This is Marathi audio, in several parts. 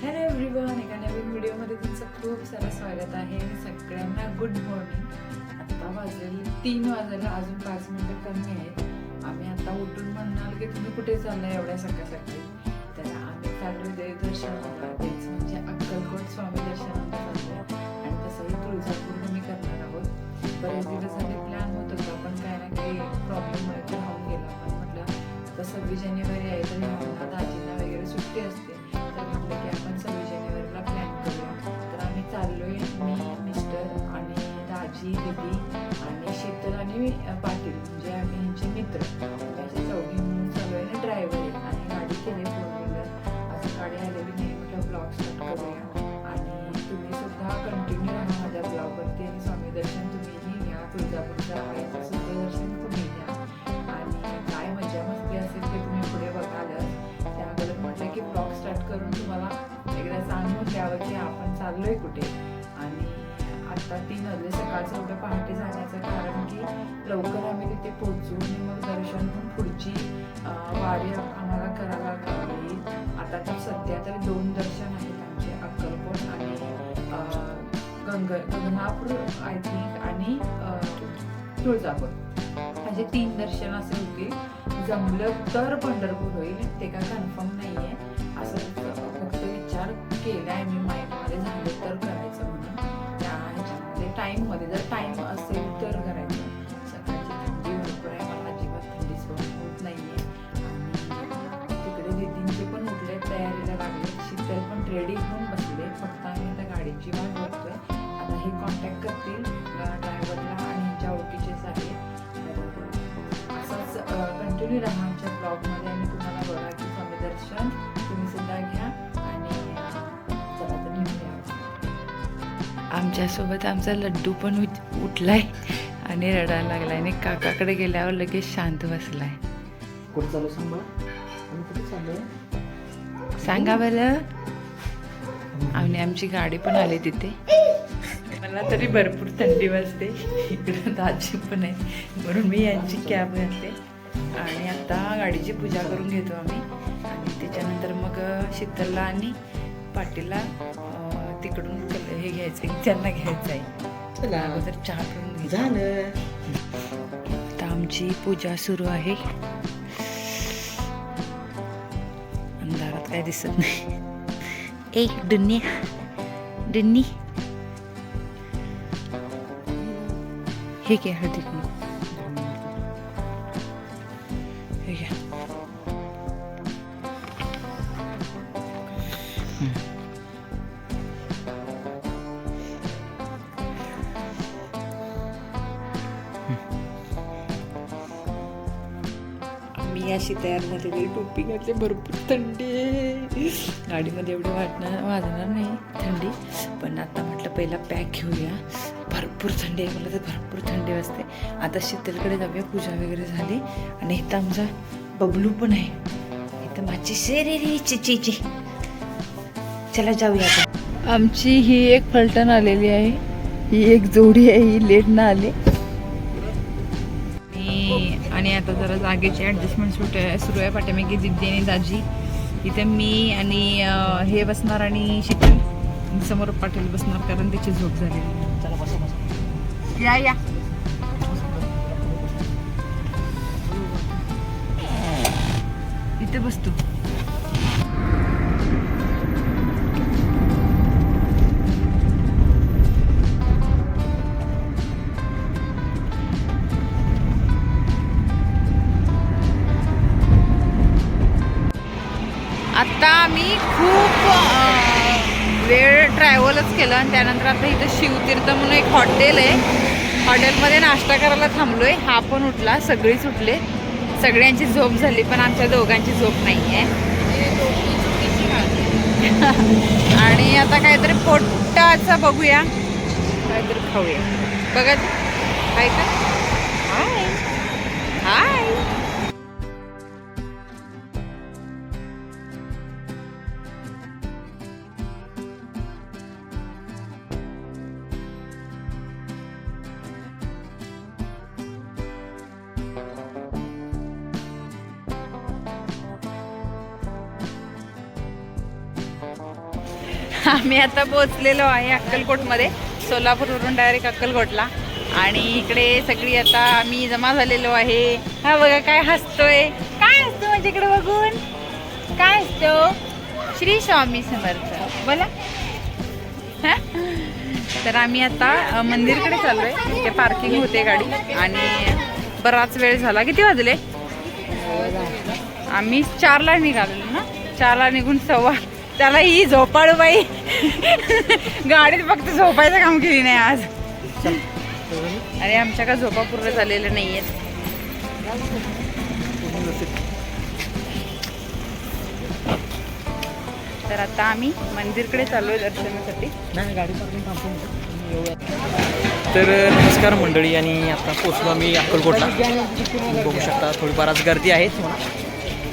हॅलो एव्हरीवन एका नवीन व्हिडिओमध्ये तुमचं खूप सारं स्वागत आहे. सगळ्यांना गुड मॉर्निंग आत्ता वाजलेले तीन वाजायला अजून पाच मिनटं कमी आहेत. आम्ही आता उठून म्हणणार की तुम्ही कुठे चाललाय एवढ्या सकाळ तर आम्ही चाललो देवदर्शनाला तेच म्हणजे अक्कलकोट स्वामी दर्शनाला चाललो आणि तसंही तुळजापूर तुम्ही करणार आहोत. बरेच दिवस प्लॅन होत होता पण काय ना काही प्रॉब्लेममुळे तो राहून गेला. पण म्हटलं तर सव्वीस जानेवारी आहे तर आजीला वगैरे सुट्टी असते. तर सांगून की आपण चाललोय कुठे? आणि आता तीन वाजले सकाळचं एवढं पहाटे जाण्याचं कारण की लवकर आम्ही तिथे पोहोचू आणि मग दर्शन होऊन पुढची वारी आम्हाला करायला लागली. आता तर सध्या तर दोन दर्शन आहेत आमचे अक्कलकोट आणि गंग गगनापूर आय थिंक आणि तुळजापूर. म्हणजे तीन दर्शन असे होतील. जमलं तर पंढरपूर होईल ते काय कन्फर्म नाही आहे असं विचार आमच्यासोबत आमचा लड्डू पण उठ- उठलाय आणि रडायला लागलाय आणि काकाकडे गेल्यावर लगेच शांत बसलाय. कुठे चालू सांग बरं? आणि आमची गाडी पण आली तिथे. मला तरी भरपूर थंडी वाजते इकडं दाजी पण आहे म्हणून मी यांची कॅब घातले. आणि आता गाडीची पूजा करून घेतो आम्ही. आणि त्याच्यानंतर मग शीतलला आणि पाटीलला अं, तिकडून हे घ्यायचं त्यांना घ्यायचं आहे चला. अगोदर चहा करून झालं. आता आमची पूजा सुरू आहे. अंधारात काय दिसत नाही. ए डुन्या डुन्नी. हे घ्या हळदी कुंकू मी अशी तयार झालेली टोपी घातली भरपूर थंडी आहे. गाडीमध्ये एवढं वाटणार वाजणार नाही थंडी पण आता म्हटलं पहिला पॅक घेऊया. भरपूर थंडी आहे मला तर भरपूर थंडी वाजते. आता शीतलकडे जाऊया पूजा वगैरे झाली. आणि इथं आमचा बबलू पण आहे. इथं माझी शेरेरी चिची चला जाऊया आता. आमची ही एक फलटण आलेली आहे. ही एक जोडी आहे ही लेट ना आली. आणि आता जरा जागेची ॲडजस्टमेंट सुरू आहे सुरू आहे. पाठीमागे दिदी आणि दाजी. इथे मी आणि हे बसणार आणि शिकल समोर पाटील बसणार कारण त्याची झोप बसा या या. इथे बसतो आत्ता आम्ही खूप वेळ ट्रॅव्हलच केलं आणि त्यानंतर आता इथं शिवतीर्थ म्हणून एक हॉटेल आहे. हॉटेलमध्ये नाश्ता करायला थांबलो आहे हा पण उठला. सगळीच उठले. सगळ्यांची झोप झाली पण आमच्या दोघांची झोप नाही आहे आणि आता काहीतरी पोटाचं बघूया. काहीतरी खाऊया. बघा. काय का? आम्ही आता पोहोचलेलो आहे अक्कलकोटमध्ये. सोलापूरवरून डायरेक्ट अक्कलकोटला. आणि इकडे सगळी आता आम्ही जमा झालेलो आहे. हा बघा काय हसतोय. काय हसतो म्हणजे इकडे बघून? काय हसतो? श्री स्वामी समर्थ. बोला. तर आम्ही आता मंदिरकडे मंदिरकडे चाललोय. ते पार्किंग होते गाडी. आणि बराच वेळ झाला. किती वाजले? आम्ही चारला निघालो ना. चारला निघून सव्वा त्याला ही झोपाळू बाई. गाडीत फक्त झोपायचं काम केली नाही आज. अरे आमच्या का झोपा पूर्ण झालेल्या नाहीयेत. तर आता आम्ही मंदिरकडे चाललोय दर्शनासाठी. नाही तर नमस्कार मंडळी आणि आता पोचलो आम्ही अक्कलकोटला. बघू शकता थोडीफार आज गर्दी आहे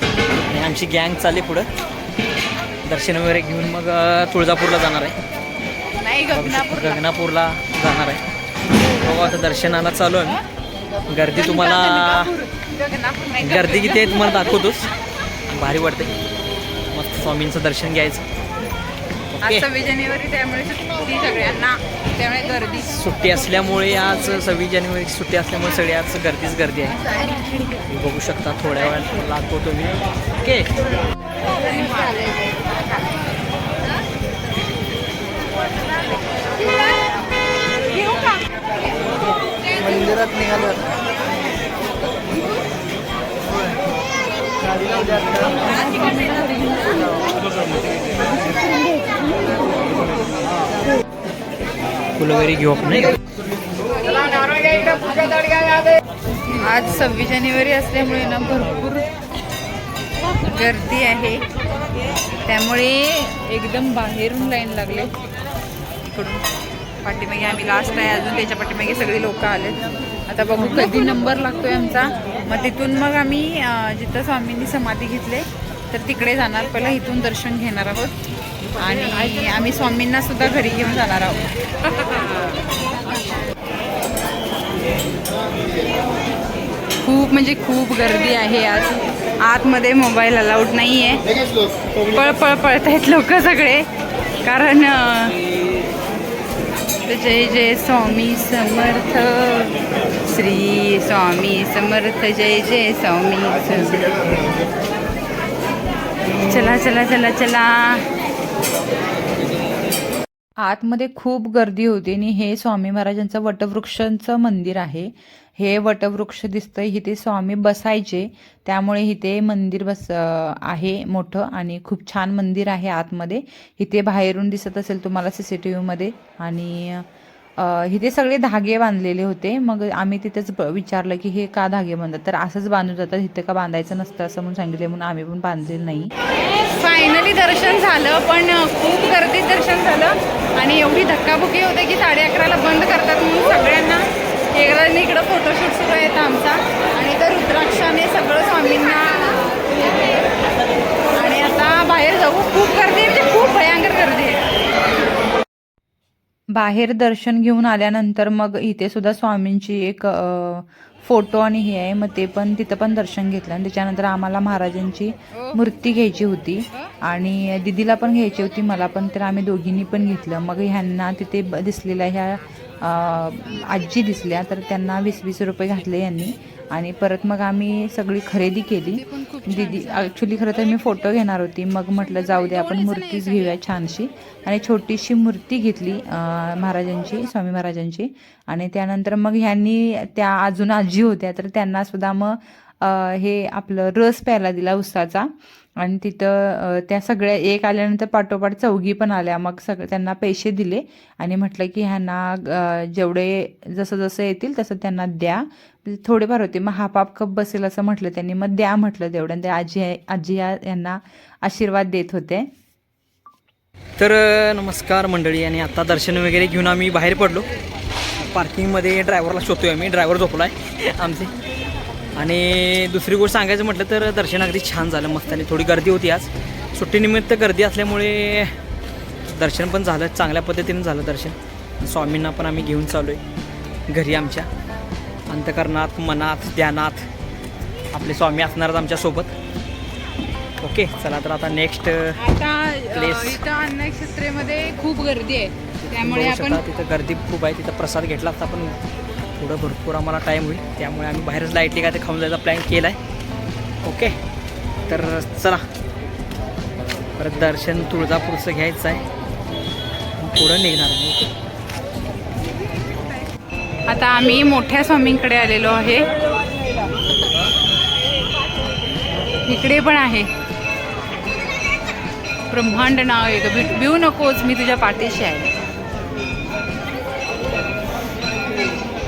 आणि आमची गँग चालली पुढं. दर्शन वगैरे घेऊन मग तुळजापूरला जाणार आहे. नाही शकता, गगनापूरला जाणार आहे. बघू आता दर्शनाला चालू आहे. गर्दी तुम्हाला गगनापूर गर्दी किती आहे तुम्हाला दाखवतोच. भारी वाटते मस्त स्वामींचं दर्शन घ्यायचं. आज ओके सव्वीस जानेवारी त्यामुळे सुट्टी सगळ्यांना. त्यामुळे गर्दी. सुट्टी असल्यामुळे आज सव्वीस जानेवारी सुट्टी असल्यामुळे सगळी आज गर्दीच गर्दी आहे. तुम्ही बघू शकता थोड्या वेळात दाखवतो मी. ओके. मंदिरात निघालो. फुलं वगैरे घेऊ आपण? आज सव्वीस जानेवारी असल्यामुळे ना भरपूर गर्दी आहे. त्यामुळे एकदम बाहेरून लाईन लागले. इकडून. पाठीमागे आम्ही लास्ट आहे. अजून त्याच्या पाठीमागे सगळी लोक आले आता बघू कधी नंबर लागतोय आमचा. मग तिथून मग आम्ही जिथं स्वामींनी समाधी घेतले तर तिकडे जाणार. पहिला इथून दर्शन घेणार आहोत. आणि आम्ही स्वामींना सुद्धा घरी घेऊन जाणार आहोत. खूप म्हणजे खूप गर्दी आहे आज. आतमध्ये मोबाईल अलाउड नाही आहे पळ पळ पळत आहेत लोक सगळे. कारण जय जय स्वामी समर्थ. श्री स्वामी समर्थ जय जय स्वामी समर्थ. चला चला चला चला. आतमध्ये खूप गर्दी होती आणि हे स्वामी महाराजांचं वटवृक्षांचं मंदिर आहे. हे वटवृक्ष दिसतंय इथे स्वामी बसायचे. त्यामुळे इथे मंदिर बस आहे मोठं आणि खूप छान मंदिर आहे आतमध्ये. इथे बाहेरून दिसत असेल तुम्हाला सी सी टी व्हीमध्ये आणि इथे सगळे धागे बांधलेले होते. मग आम्ही तिथेच विचारलं की हे का धागे बांधतात? तर असंच बांधून जातात. इथे का बांधायचं नसतं असं म्हणून सांगितले म्हणून आम्ही पण बांधलेलं नाही. फायनली दर्शन झालं पण खूप गर्दीत दर्शन झालं. आणि एवढी धक्काबुक्की होते की साडे अकराला बंद करतात म्हणून सगळ्यांना एकदा इकडं फोटोशूट सुरू आहेत आमचा. आणि तर रुद्राक्षाने सगळं स्वामींना आणि आता बाहेर जाऊ. खूप गर्दी आहे. म्हणजे खूप भयंकर गर्दी आहे. बाहेर दर्शन घेऊन आल्यानंतर मग इथे सुद्धा स्वामींची एक फोटो आणि हे आहे. मग ते पण तिथं पण दर्शन घेतलं. आणि त्याच्यानंतर आम्हाला महाराजांची मूर्ती घ्यायची होती. आणि दिदीला पण घ्यायची होती. मला पण तर आम्ही दोघींनी पण घेतलं. मग ह्यांना तिथे दिसलेल्या ह्या आजी दिसल्या तर त्यांना वीस वीस रुपये घातले यांनी. आणि परत मग आम्ही सगळी खरेदी केली. दिदी ॲक्च्युली खरं तर मी फोटो घेणार होती. मग म्हटलं जाऊ दे आपण मूर्तीच घेऊया छानशी. आणि छोटीशी मूर्ती घेतली महाराजांची स्वामी महाराजांची. आणि त्यानंतर मग ह्यांनी त्या अजून आजी होत्या तर त्यांना सुद्धा मग हे आपलं रस प्यायला दिला उसाचा. आणि तिथं त्या सगळ्या एक आल्यानंतर पाठोपाठ चौघी पण आल्या. मग सगळं त्यांना पैसे दिले आणि म्हटलं की ह्यांना जेवढे जसं जसं येतील तसं त्यांना द्या. थोडेफार होते. मग हापाप कप बसेल असं म्हटलं त्यांनी. मग द्या म्हटलं तेवढं. ते आजी आजी या- यांना आशीर्वाद देत होते. तर नमस्कार मंडळी. आणि आता दर्शन वगैरे घेऊन आम्ही बाहेर पडलो. पार्किंगमध्ये ड्रायव्हरला शोधतोय आम्ही. ड्रायव्हर झोपला आहे आमचे आणि दुसरी गोष्ट सांगायचं म्हटलं तर दर्शन अगदी छान झालं मस्त आणि थोडी गर्दी होती आज. सुट्टीनिमित्त गर्दी असल्यामुळे दर्शन पण झालं चांगल्या पद्धतीने झालं दर्शन. स्वामींना पण आम्ही घेऊन चाललो आहे घरी आमच्या. अंतकरणात मनात ध्यानात आपले स्वामी असणारच आमच्यासोबत ओके चला तर आता नेक्स्ट आता इथं अन्नक्षेत्रेमध्ये खूप गर्दी आहे. त्यामुळे आपण तिथं गर्दी खूप आहे तिथं प्रसाद घेतला असता पण पुढं भरपूर आम्हाला टाईम होईल. त्यामुळे आम्ही बाहेरच लाईटली काय ते खाऊन जायचा प्लॅन केला आहे ओके तर चला. परत दर्शन तुळजापूरचं घ्यायचं आहे. पुढं निघणार आहे. ओके आता आम्ही मोठ्या स्वामींकडे आलेलो आहे. इकडे पण आहे. ब्रह्मांड नाव आहे. ग भी- भिवू मी तुझ्या पाठीशी आहे.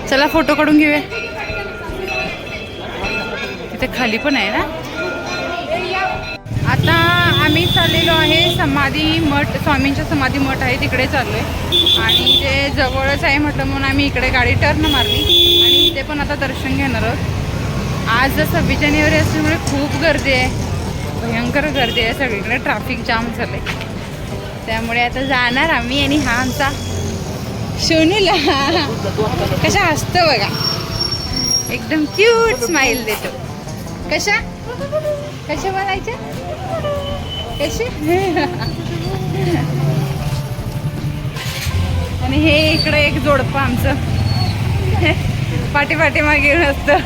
चला फोटो काढून घेऊया. तिथे खाली पण आहे ना? आता आम्ही चाललेलो आहे समाधी मठ स्वामींच्या समाधी मठ आहे तिकडे चाललोय. आणि ते जवळच आहे म्हटलं म्हणून आम्ही इकडे गाडी टर्न मारली. आणि इथे पण आता दर्शन घेणार आहोत. आज सव्वीस जानेवारी असल्यामुळे खूप गर्दी आहे. भयंकर गर्दी आहे. सगळीकडे ट्रॅफिक जाम झाले त्यामुळे आता जाणार आम्ही आणि हा आमचा सोनूला कशा हसतो बघा. एकदम क्यूट स्माइल देतो. कशा? कशा बोलायच्या? कसे आणि हे इकडे एक जोडपं आमचं. पाठी पाठी मागे असतं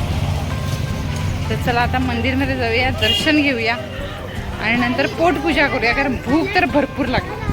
तर चला आता मंदिरमध्ये जाऊया दर्शन घेऊया. आणि नंतर पोटपूजा करूया कारण भूक तर भरपूर लागते.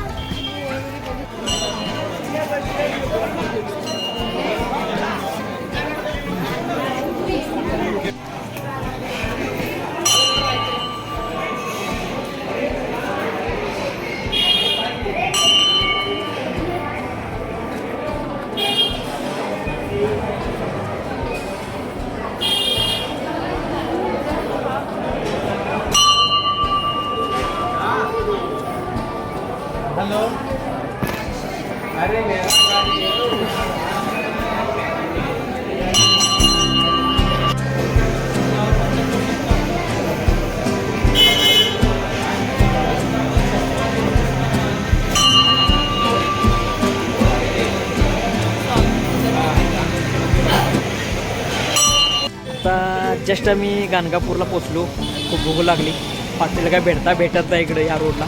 जस्ट आम्ही गाणगापूरला पोचलो. खूप भूक लागली. हॉटेल काय भेटता भेटत नाही इकडे या रोडला.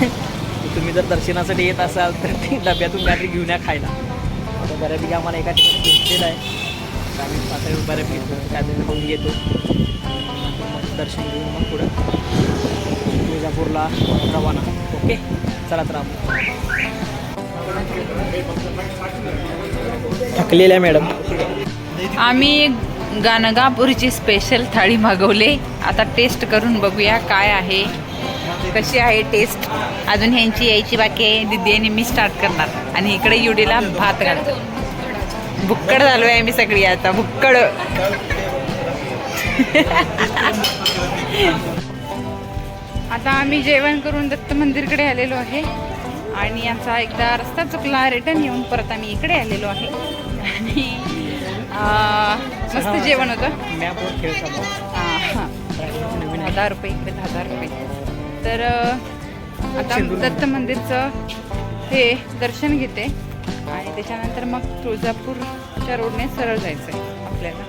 तुम्ही जर दर्शनासाठी येत असाल तर ते डब्यातून काहीतरी घेऊन या खायला. आता बऱ्यापैकी आम्हाला एका ठिकाणी भेटलेलं आहे. आम्ही पातळी बऱ्यापैकी काहीतरी खाऊन घेतो मग दर्शन घेऊन मग पुढं तुळजापूरला रवाना. ओके? चला तर आपण. थकलेल्या मॅडम. आम्ही गाणगापूरची स्पेशल थाळी मागवले. आता टेस्ट करून बघूया काय आहे कशी आहे टेस्ट अजून ह्यांची यायची बाकी आहे. दिदी आणि मी स्टार्ट करणार. आणि इकडे युडीला भात घालतो. भुक्कड झालो आहे मी सगळी आता. भुक्कड. आता आम्ही जेवण करून दत्त मंदिरकडे आलेलो आहे. आणि आमचा एकदा रस्ता चुकला. रिटर्न येऊन परत आम्ही इकडे आलेलो आहे. आणि मस्त जेवण होतं. हा, हा. दहा रुपये इकडे दहा दहा रुपये. तर आता दत्त मंदिरचं हे दर्शन घेते. आणि त्याच्यानंतर मग तुळजापूरच्या रोडने सरळ जायचं आहे आपल्याला.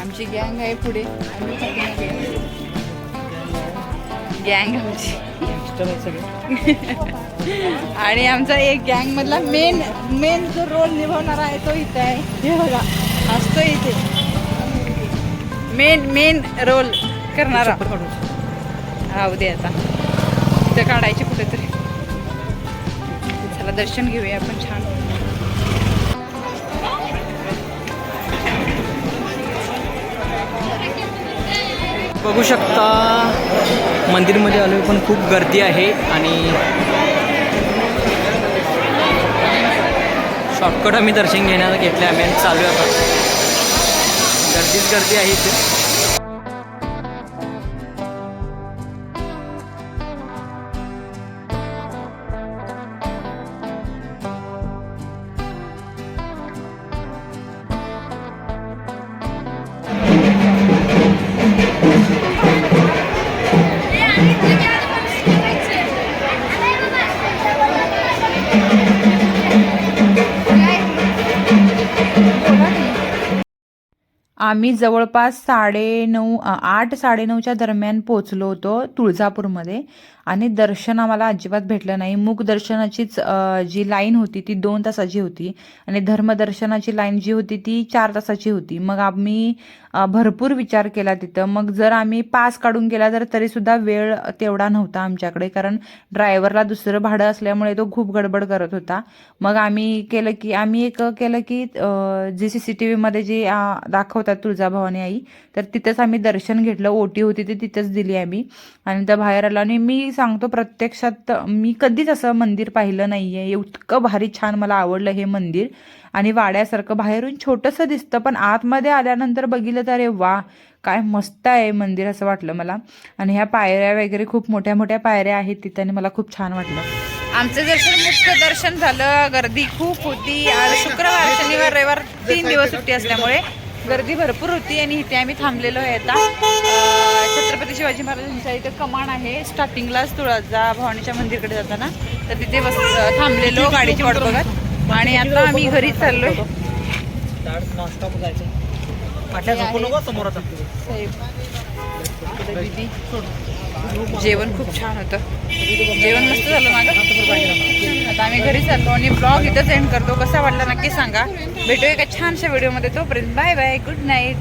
आमची गँग आहे पुढे. आम्ही गँग आमची. आणि आमचा एक गँग मधला मेन मेन जो रोल निभावणारा आहे तो इथे आहे. हे बघा असतो इथे. मेन मेन रोल करणारा. राहू दे आता. इथं काढायचे कुठेतरी. चला दर्शन घेऊया आपण छान. बघू शकता मंदिरमध्ये आलो पण खूप गर्दी आहे आणि शॉर्टकट आम्ही दर्शन घेण्याला घेतलं आम्ही चालू आहे आता गर्दी आहे इथे. आम्ही जवळपास साडेनऊ आठ साडेनऊच्या दरम्यान पोचलो होतो तुळजापूरमध्ये. आणि दर्शन आम्हाला अजिबात भेटलं नाही. मूक दर्शनाचीच जी लाईन होती ती दोन तासाची होती. आणि धर्मदर्शनाची लाईन जी होती ती चार तासाची होती. मग आम्ही भरपूर विचार केला तिथं. मग जर आम्ही पास काढून गेला तर तरीसुद्धा वेळ तेवढा नव्हता आमच्याकडे. कारण ड्रायव्हरला दुसरं भाडं असल्यामुळे तो खूप गडबड करत होता. मग आम्ही केलं की आम्ही एक केलं की जे सी सी टी व्हीमध्ये जे दाखवतात तुळजाभवानी आई. तर तिथंच आम्ही दर्शन घेतलं. ओटी होती ती तिथंच दिली आम्ही. आणि त्या बाहेर आलो आणि मी सांगतो प्रत्यक्षात मी कधीच असं मंदिर पाहिलं नाही आहे इतकं भारी छान मला आवडलं हे मंदिर. आणि वाड्यासारखं बाहेरून छोटंसं दिसतं पण आतमध्ये आल्यानंतर बघितलं तर अरे वा काय मस्त आहे मंदिर असं वाटलं मला. आणि ह्या पायऱ्या वगैरे खूप मोठ्या मोठ्या पायऱ्या आहेत तिथं आणि मला खूप छान वाटलं. आमचं दर्शन मुख्य दर्शन झालं गर्दी खूप होती. आज शुक्रवार शनिवार रविवार तीन दिवस सुट्टी असल्यामुळे गर्दी भरपूर होती आणि इथे आम्ही थांबलेलो आहे आता. छत्रपती शिवाजी महाराजांच्या इथे कमान आहे. स्टार्टिंगलाच तुळजा भवानीच्या मंदिरकडे जाताना. तर तिथे बस थांबलेलो गाडीची वाट बघत. आणि आता आम्ही घरी चाललोय. नॉनस्टॉप जेवण खूप छान होतं. जेवण मस्त झालं माझं. आता आम्ही घरी चाललो आणि ब्लॉग इथंच एंड करतो. कसा वाटला नक्की सांगा. भेटूया एका छानशा व्हिडिओमध्ये तोपर्यंत बाय बाय गुड नाईट